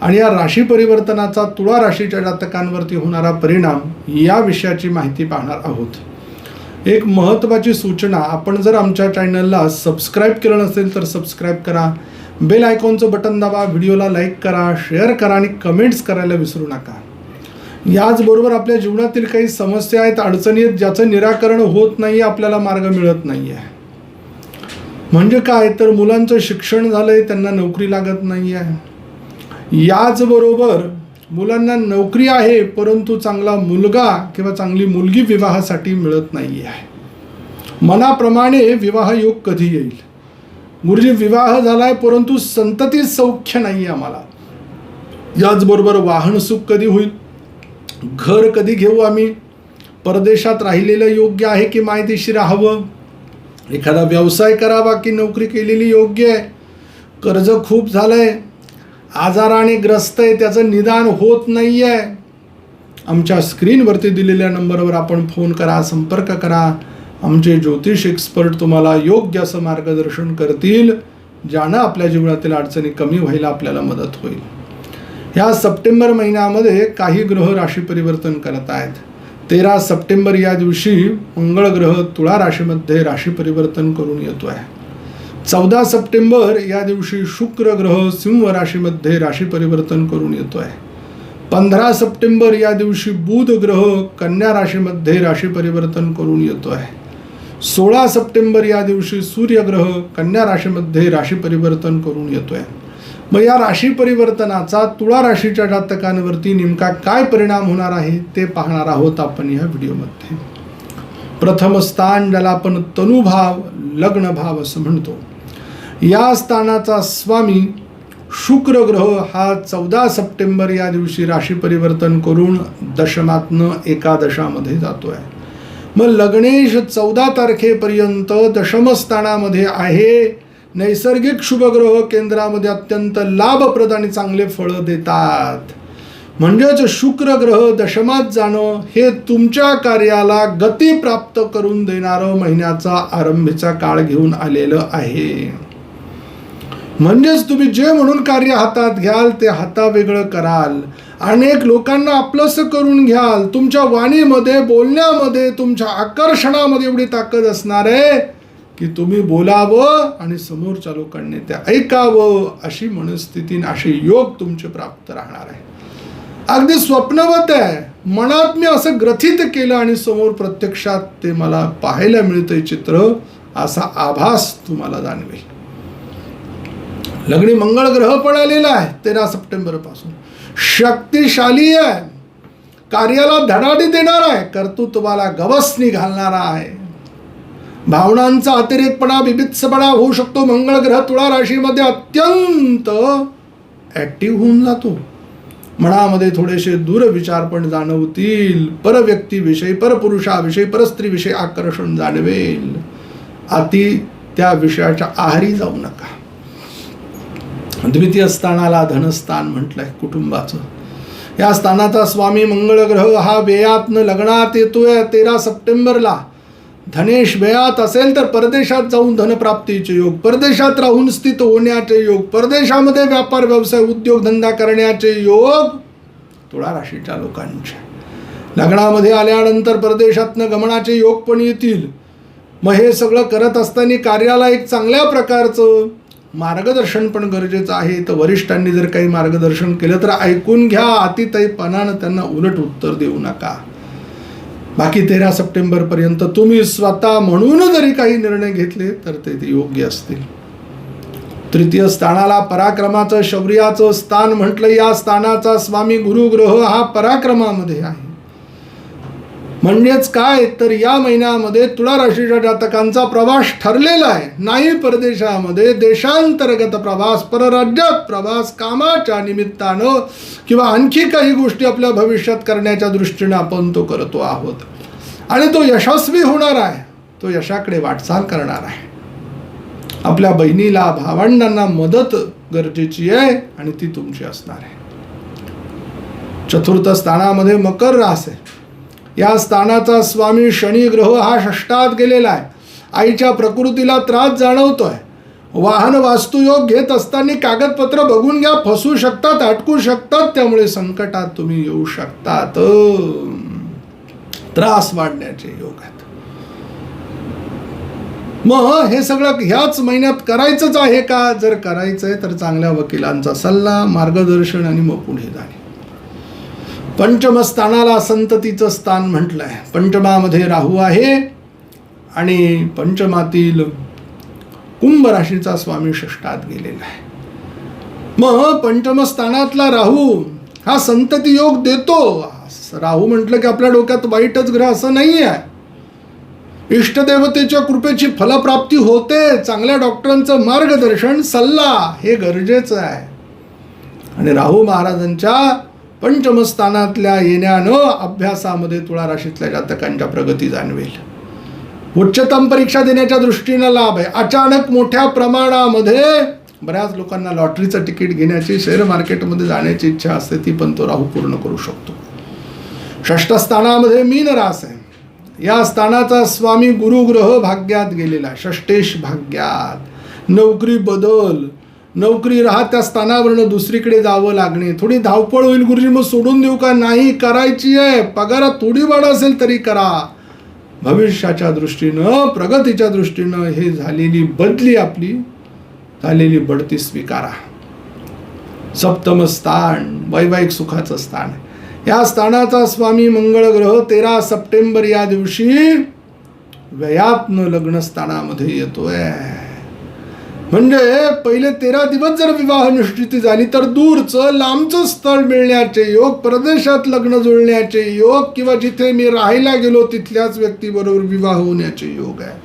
आणि या राशी परिवर्तनाचा तुळा राशीच्या जातकांवरती होणारा परिणाम या विषयाची माहिती पाहणार आहोत. एक महत्त्वाची सूचना आपण जर आमच्या चॅनलला सबस्क्राईब केलं नसेल तर सबस्क्राईब करा. बेल आयकॉनचं बटन दाबा व्हिडिओला लाईक करा शेअर करा आणि कमेंट्स करायला विसरू नका. याचबरोबर आपल्या जीवनातील काही समस्या आहेत अडचणी आहेत ज्याचं निराकरण होत नाही आपल्याला मार्ग मिळत नाही आहे म्हणजे काय? तर मुलांचं शिक्षण झालंय त्यांना नोकरी लागत नाही आहे याचबरोबर मुलांना नोकरी आहे परंतु चांगला मुलगा किंवा चांगली मुलगी विवाहासाठी मिळत नाही आहे मनाप्रमाणे विवाह योग कधी येईल? गुरुजी विवाह झाला आहे परंतु संतती सौख्य नाही आहे आम्हाला. याचबरोबर वाहन सुख कधी होईल? घर कधी घेऊ आम्ही? परदेशात राहिलेलं योग्य आहे की मायदेशी राहावं? एखादा व्यवसाय करावा की नोकरी केलेली योग्य आहे? कर्ज खूप झालं आहे आजाराने ग्रस्त आहे त्याचं निदान होत नाही आहे आमच्या स्क्रीनवरती दिलेल्या नंबरवर आपण फोन करा संपर्क करा. आमचे ज्योतिष एक्सपर्ट तुम्हाला योग्य असं मार्गदर्शन करतील ज्यानं आपल्या जीवनातील अडचणी कमी व्हायला आपल्याला मदत होईल. ह्या सप्टेंबर महिन्यामध्ये काही ग्रह राशी परिवर्तन करत आहेत. तेरा सप्टेंबर या दिवशी मंगळ ग्रह तुळा राशीमध्ये राशी परिवर्तन करून येतो आहे चौदा सप्टेंबर या दिवशी शुक्र ग्रह सिंह राशीमध्ये राशी परिवर्तन करून येतो आहे. पंधरा सप्टेंबर या दिवशी बुध ग्रह कन्या राशीमध्ये राशी परिवर्तन करून येतो आहे. सोळा सप्टेंबर या दिवशी सूर्यग्रह कन्या राशीमध्ये राशी परिवर्तन करून येतो आहे मग या राशी परिवर्तनाचा तुळा राशीच्या जातकांवरती नेमका काय परिणाम होणार आहे ते पाहणार आहोत आपण या व्हिडिओमध्ये. प्रथम स्थान ज्याला आपण तनुभाव लग्नभाव असं म्हणतो. या स्थानाचा स्वामी शुक्र ग्रह हा चौदा सप्टेंबर या दिवशी राशी परिवर्तन करून दशमातनं एकादशामध्ये जातो आहे मग लग्नेश चौदा तारखेपर्यंत दशमस्थानामध्ये आहे. नैसर्गिक शुभग्रह केंद्रामध्ये अत्यंत लाभप्रद आणि चांगले फळं देतात. म्हणजेच शुक्र ग्रह दशमात जाणं हे तुमच्या कार्याला गती प्राप्त करून देणारं महिन्याचा आरंभीचा काळ घेऊन आलेलं आहे. म्हणजेच तुम्ही जे म्हणून कार्य हातात घ्याल ते हातावेगळं कराल. अनेक लोकांना आपलंसं करून घ्याल. तुमच्या वाणीमध्ये बोलण्यामध्ये तुमच्या आकर्षणामध्ये एवढी ताकद असणार आहे की तुम्ही बोलावं आणि समोरच्या लोकांनी ते ऐकावं अशी मनस्थिती असे योग तुमचे प्राप्त राहणार आहे. अगदी स्वप्नवत आहे. मनात मी असं ग्रथित केलं आणि समोर प्रत्यक्षात ते मला पाहायला मिळतंय चित्र असा आभास तुम्हाला जाणवेल. लग्नी मंगळ ग्रह पण आलेला आहे तेरा सप्टेंबरपासून शक्तिशाली आहे. कार्याला धडाडी देणार आहे. कर्तृत्वाला गवसनी घालणारा आहे. भावनांचा अतिरेकपणा बिबित्सपणा होऊ शकतो. मंगळ ग्रह तुळा राशीमध्ये अत्यंत ॲक्टिव्ह होऊन जातो. मनामध्ये थोडेसे दूरविचार पण जाणवतील. परव्यक्तीविषयी परपुरुषाविषयी परस्त्रीविषयी आकर्षण जाणवेल. अति त्या विषयाच्या आहारी जाऊ नका. द्वितीय स्थानाला धनस्थान म्हटलंय कुटुंबाचं. या स्थानाचा स्वामी मंगळग्रह हा व्ययातनं लग्नात येतोय तेरा सप्टेंबरला. धनेश व्ययात असेल तर परदेशात जाऊन धनप्राप्तीचे योग परदेशात राहून स्थित होण्याचे योग परदेशामध्ये व्यापार व्यवसाय उद्योगधंदा करण्याचे योग तुळा राशीच्या लोकांचे. लग्नामध्ये आल्यानंतर परदेशातनं गमनाचे योग पण येतील. मग हे सगळं करत असताना कार्याला एक चांगल्या प्रकारचं मार्गदर्शन पण गरजेचं आहे. तर वरिष्ठांनी जर काही मार्गदर्शन केलं तर ऐकून घ्या. अतितयपणानं त्यांना उलट उत्तर देऊ नका. बाकी तेरा सप्टेंबरपर्यंत तुम्ही स्वतः म्हणून जरी काही निर्णय घेतले तर ते ते योग्य असतील. तृतीय स्थानाला पराक्रमाचं शौर्याचं स्थान म्हटलं. या स्थानाचा स्वामी गुरुग्रह हा पराक्रमामध्ये आहे. म्हणजेच काय? तर या महिन्यामध्ये तुळा राशीच्या जातकांचा प्रवास ठरलेला आहे. नाही परदेशामध्ये देशांतर्गत प्रवास परराज्यात प्रवास कामाच्या निमित्तानं किंवा आणखी काही गोष्टी आपल्या भविष्यात करण्याच्या दृष्टीने आपण तो करतो आहोत. आणि तो यशस्वी होणार आहे. तो यशाकडे वाटचाल करणार आहे. आपल्या बहिणीला भावंडांना मदत गरजेची आहे आणि ती तुमची असणार आहे. चतुर्थ स्थानामध्ये मकर रास आहे. या स्थानाचा स्वामी शनी ग्रह हा षष्टात गेलेला आहे. आईच्या प्रकृतीला त्रास जाणवतोय. वाहन वास्तुयोग घेत असताना कागदपत्र बघून घ्या फसू शकतात अटकू शकतात त्यामुळे संकटात तुम्ही येऊ शकतात. त्रास वाढण्याचे योग आहेत. मग हे सगळं ह्याच महिन्यात करायचंच आहे का? जर करायचं आहे तर चांगल्या वकिलांचा सल्ला मार्गदर्शन आणि मग पुढे जाणे. पंचमस्थानाला संततीचं स्थान म्हटलं आहे पंचमामध्ये राहू आहे आणि पंचमातील कुंभ राशीचा स्वामी षष्टात गेलेला आहे. मग पंचमस्थानातला राहू हा संतती योग देतो. राहू म्हटलं की आपल्या डोक्यात वाईटच ग्रह असं नाही आहे इष्टदेवतेच्या कृपेची फलप्राप्ती होते. चांगल्या डॉक्टरांचं मार्गदर्शन सल्ला हे गरजेचं आहे. आणि राहू महाराजांच्या पंचमस्थानातल्या येण्यानं अभ्यासामध्ये तुळा राशीतल्या जातकांच्या प्रगती जाणवेल. उच्चतम परीक्षा देण्याच्या दृष्टीनं लाभ आहे. अचानक मोठ्या प्रमाणामध्ये बऱ्याच लोकांना लॉटरीचं तिकीट घेण्याची शेअर मार्केटमध्ये जाण्याची इच्छा असते ती पण तो राहू पूर्ण करू शकतो. षष्ठ स्थानामध्ये मीन रास आहे. या स्थानाचा स्वामी गुरुग्रह भाग्यात गेलेला आहे. षष्टेश भाग्यात. नोकरी बदल. नोकरी राहत्या स्थानावरनं दुसरीकडे जावं लागणे. थोडी धावपळ होईल गुरुजी मग सोडून देऊ का? नाही करायची आहे. पगारात थोडी वाढ असेल तरी करा. भविष्याच्या दृष्टीनं प्रगतीच्या दृष्टीनं हे झालेली बदली आपली झालेली बढती स्वीकारा. सप्तम स्थान वैवाहिक सुखाचं स्थान. या स्थानाचा स्वामी मंगळ ग्रह तेरा सप्टेंबर या दिवशी व्ययात्न लग्न स्थानामध्ये येतोय. म्हणजे पहिले तेरा दिवस जर विवाह निश्चिती झाली तर दूरचं लांबचं स्थळ मिळण्याचे योग प्रदेशात लग्न जुळण्याचे योग किंवा जिथे मी राहायला गेलो तिथल्याच व्यक्तीबरोबर विवाह होण्याचे योग आहे.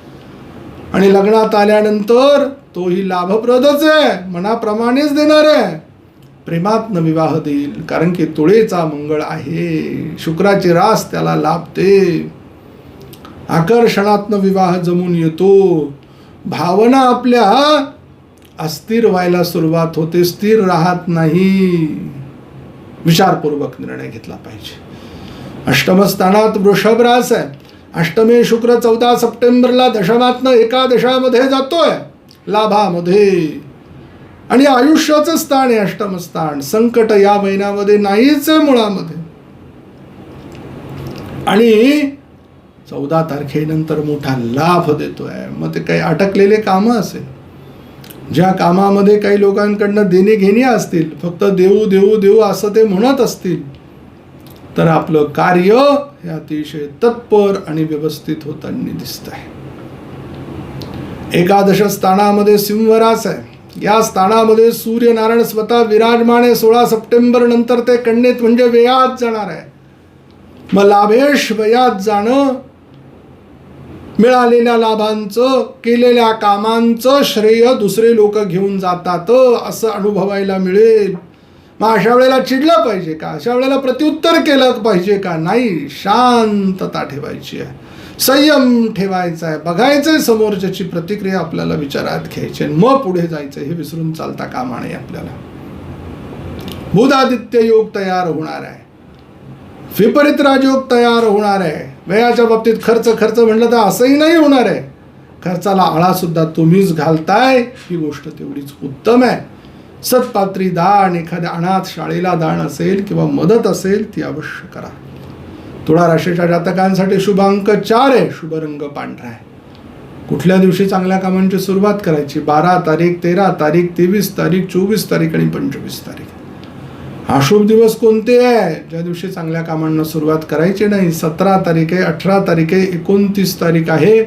आणि लग्नात आल्यानंतर तोही लाभप्रदच आहे मनाप्रमाणेच देणार आहे. प्रेमातनं विवाह देईल कारण की तुळेचा मंगळ आहे शुक्राची रास त्याला लाभते. आकर्षणातनं विवाह जमून येतो भावना आपल्या अस्थिर व्हायला सुरुवात होते स्थिर राहत नाही. विचारपूर्वक निर्णय घेतला पाहिजे. अष्टमस्थानात वृषभ रास आहे. अष्टमे शुक्र चौदा सप्टेंबरला दशमातनं एका दशामध्ये जातोय. लाभामध्ये. आणि आयुष्याचं स्थान आहे अष्टम स्थान. संकट या महिन्यामध्ये नाहीच आहे मुळामध्ये. आणि चौदा तारखेनंतर मोठा लाभ देतोय. मग ते काही अटकलेले कामं असेल. ज्या कामामध्ये काही लोकांकडनं देणे घेणे असतील फक्त देऊ देऊ देऊ असं ते म्हणत असतील तर आपलं कार्य हे अतिशय तत्पर आणि व्यवस्थित होताना दिसत आहे एकादश स्थानामध्ये सिंहरास आहे. या स्थानामध्ये सूर्यनारायण स्वतः विराजमान आहे सोळा सप्टेंबर नंतर ते कन्येत म्हणजे वेयात जाणार आहे. मग लाभेश वयात जाणं मिळालेल्या लाभांचं केलेल्या कामांचं श्रेय दुसरे लोक घेऊन जातात असं अनुभवायला मिळेल. मग अशा वेळेला चिडलं पाहिजे का? अशा वेळेला प्रत्युत्तर केलं पाहिजे का? नाही शांतता ठेवायची आहे. संयम ठेवायचा आहे. बघायचं आहे समोरच्याची प्रतिक्रिया आपल्याला विचारात घ्यायची आहे. मग पुढे जायचं हे विसरून चालता कामा नये आपल्याला. बुधादित्य योग तयार होणार आहे. विपरीत राजयोग तयार होणार आहे. वयाच्या बाबतीत खर्च खर्च म्हटलं तर असंही नाही होणार आहे. खर्चाला आळासुद्धा तुम्हीच घालताय. ही गोष्ट तेवढीच उत्तम आहे. सत्पात्री दान एखाद्या अनाथ शाळेला दान असेल किंवा मदत असेल ती अवश्य करा. तुळा राशीच्या जातकांसाठी शुभ अंक चार आहे. शुभ रंग पांढरा आहे. कुठल्या दिवशी चांगल्या कामांची सुरुवात करायची? बारा तारीख तेरा तारीख तेवीस तारीख चोवीस तारीख आणि पंचवीस तारीख. अशुभ दिवस कोणते आहे? ज्या दिवशी चांगल्या कामांना सुरुवात करायची नाही सतरा तारीख आहे अठरा तारीख आहे एकोणतीस तारीख आहे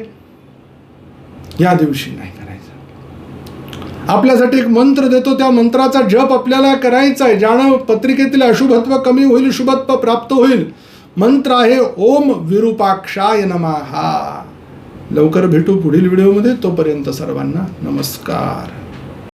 या दिवशी नाही करायचं. आपल्यासाठी एक मंत्र देतो त्या मंत्राचा जप आपल्याला करायचा आहे. ज्यानं पत्रिकेतील अशुभत्व कमी होईल शुभत्व प्राप्त होईल. मंत्र आहे ओम विरूपाक्षाय नमहा लवकर भेटू पुढील व्हिडिओमध्ये. तोपर्यंत सर्वांना नमस्कार.